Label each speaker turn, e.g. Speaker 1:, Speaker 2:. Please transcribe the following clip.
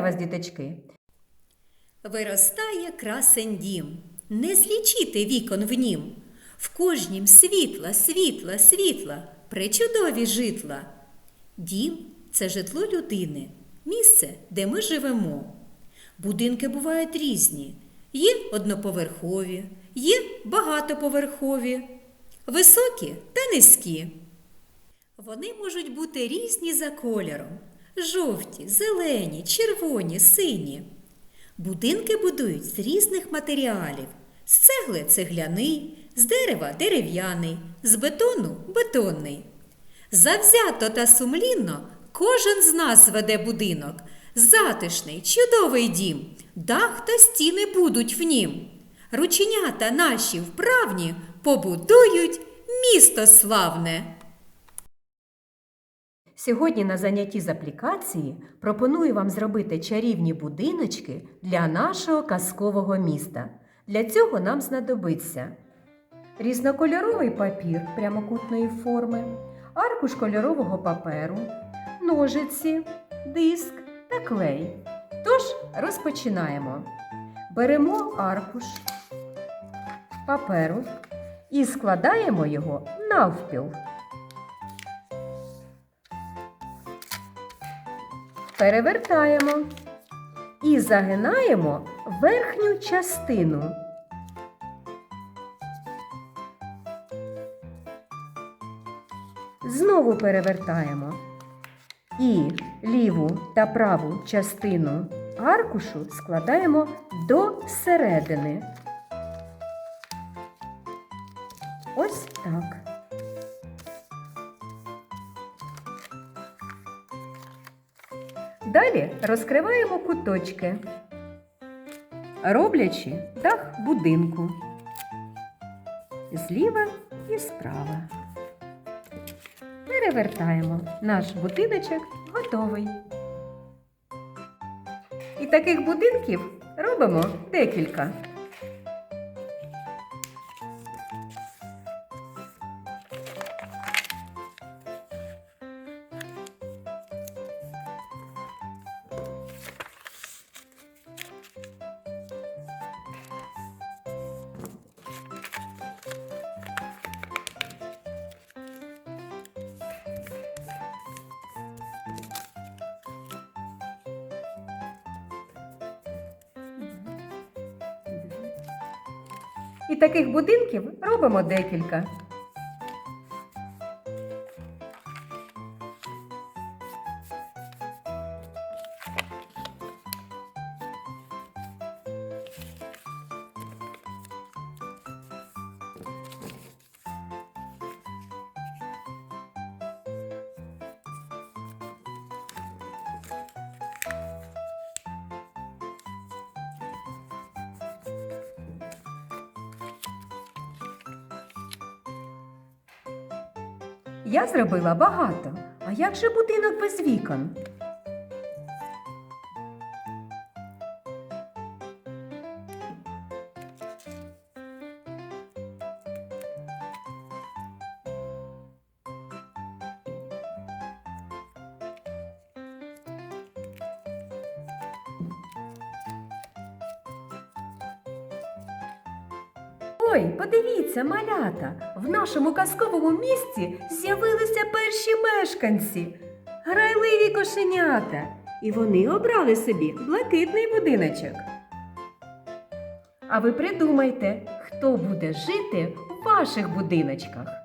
Speaker 1: раз, діточки.
Speaker 2: Виростає красень дім, не злічити вікон в нім. В кожнім світла, світла, світла, причудові житла. Дім це житло людини, місце, де ми живемо. Будинки бувають різні. Є одноповерхові, є багатоповерхові, високі та низькі. Вони можуть бути різні за кольором: жовті, зелені, червоні, сині. Будинки будують з різних матеріалів: з цегли цегляний, з дерева дерев'яний, з бетону бетонний. Завзято та сумлінно кожен з нас веде будинок. Затишний, чудовий дім, дах та стіни будуть в нім. Рученята наші вправні побудують місто славне.
Speaker 1: Сьогодні на занятті з аплікації пропоную вам зробити чарівні будиночки для нашого казкового міста. Для цього нам знадобиться різнокольоровий папір прямокутної форми, аркуш кольорового паперу, ножиці, диск та клей. Тож розпочинаємо. Беремо аркуш паперу і складаємо його навпіл. Перевертаємо і загинаємо верхню частину. Знову перевертаємо. І ліву та праву частину аркушу складаємо до середини. Ось так. Далі розкриваємо куточки, роблячи дах будинку зліва і справа. Перевертаємо. Наш будиночок готовий. І таких будинків робимо декілька. І таких будинків робимо декілька. Я зробила багато. А як же будинок без вікон? Ой, подивіться, малята, в нашому казковому місті з'явилися перші мешканці, грайливі кошенята, і вони обрали собі блакитний будиночок. А ви придумайте, хто буде жити в ваших будиночках.